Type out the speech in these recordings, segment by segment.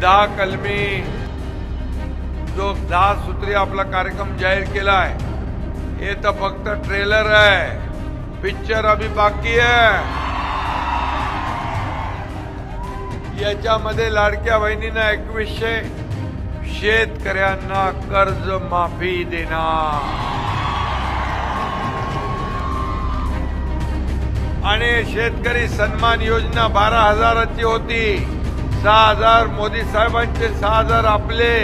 दहा कलमी जो दहा सूत्री आपला कार्यक्रम जाहीर केला आहे हे तर फक्त ट्रेलर आहे. पिक्चर अभी बाकी आहे. याच्यामध्ये लाडक्या बहिणींना एकवीसशे शेतकऱ्यांना कर्ज माफी देणार. आणि शेतकरी सन्मान योजना बारा हजाराची होती. सहा हजार मोदी साहेबांचे सहा हजार आपले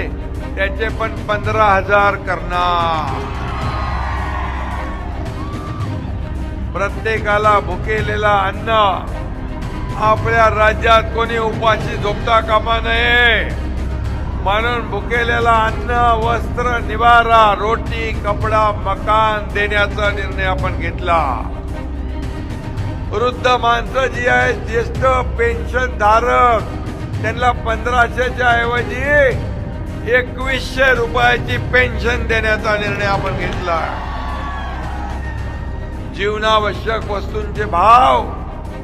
त्याचे पण पंधरा हजार करणार. प्रत्येकाला भुकेलेला अन्न आपल्या राज्यात कोणी उपाशी झोपता कामा नये. म्हणून भुकेलेला अन्न वस्त्र निवारा रोटी कपडा मकान देण्याचा निर्णय आपण घेतला. वृद्ध माणसं जी आहेत ज्येष्ठ पेन्शन धारक त्यांना पंधराशेच्या ऐवजी एकवीसशे रुपयाची पेन्शन देण्याचा निर्णय आपण घेतला. जीवनावश्यक वस्तूंचे भाव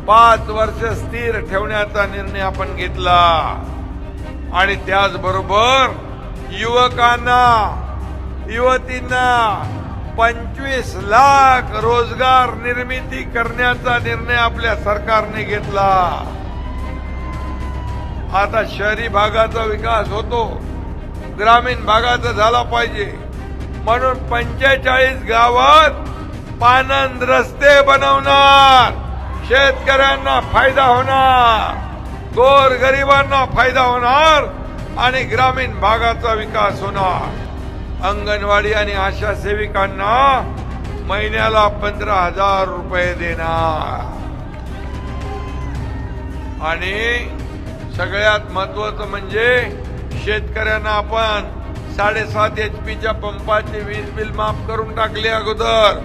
पाच वर्ष स्थिर ठेवण्याचा निर्णय आपण घेतला. आणि त्याचबरोबर युवकांना युवतींना पंचवीस लाख रोजगार निर्मिती करण्याचा निर्णय आपल्या सरकारने घेतला. आता शहरी भागाचा विकास होतो. ग्रामीण भागाचा झाला पाहिजे. म्हणून पंचेचाळीस गावात पानंद रस्ते बनवणार. शेतकऱ्यांना फायदा होणार. गोर गरिबांना फायदा होणार आणि ग्रामीण भागाचा विकास होणार. अंगणवाडी आणि आशा सेविकांना महिन्याला पंधरा हजार रुपये देणार. आणि सगळ्यात महत्वाचं म्हणजे शेतकऱ्यांना आपण साडेसात एच पीच्या पंपाचे वीज बिल माफ करून टाकले अगोदर.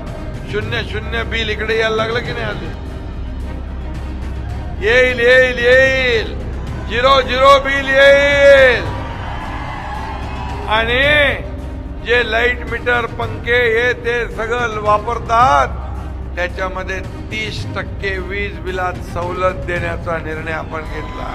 शून्य शून्य बिल इकडे यायला लागलं की नाही अजून? येईल येईल येईल. झिरो झिरो बिल येईल. आणि जे लाइट मीटर पंखे हे ते सगळं वापरतात त्याच्यामध्ये तीस टक्के वीज बिलात सवलत देण्याचा निर्णय आपण घेतला.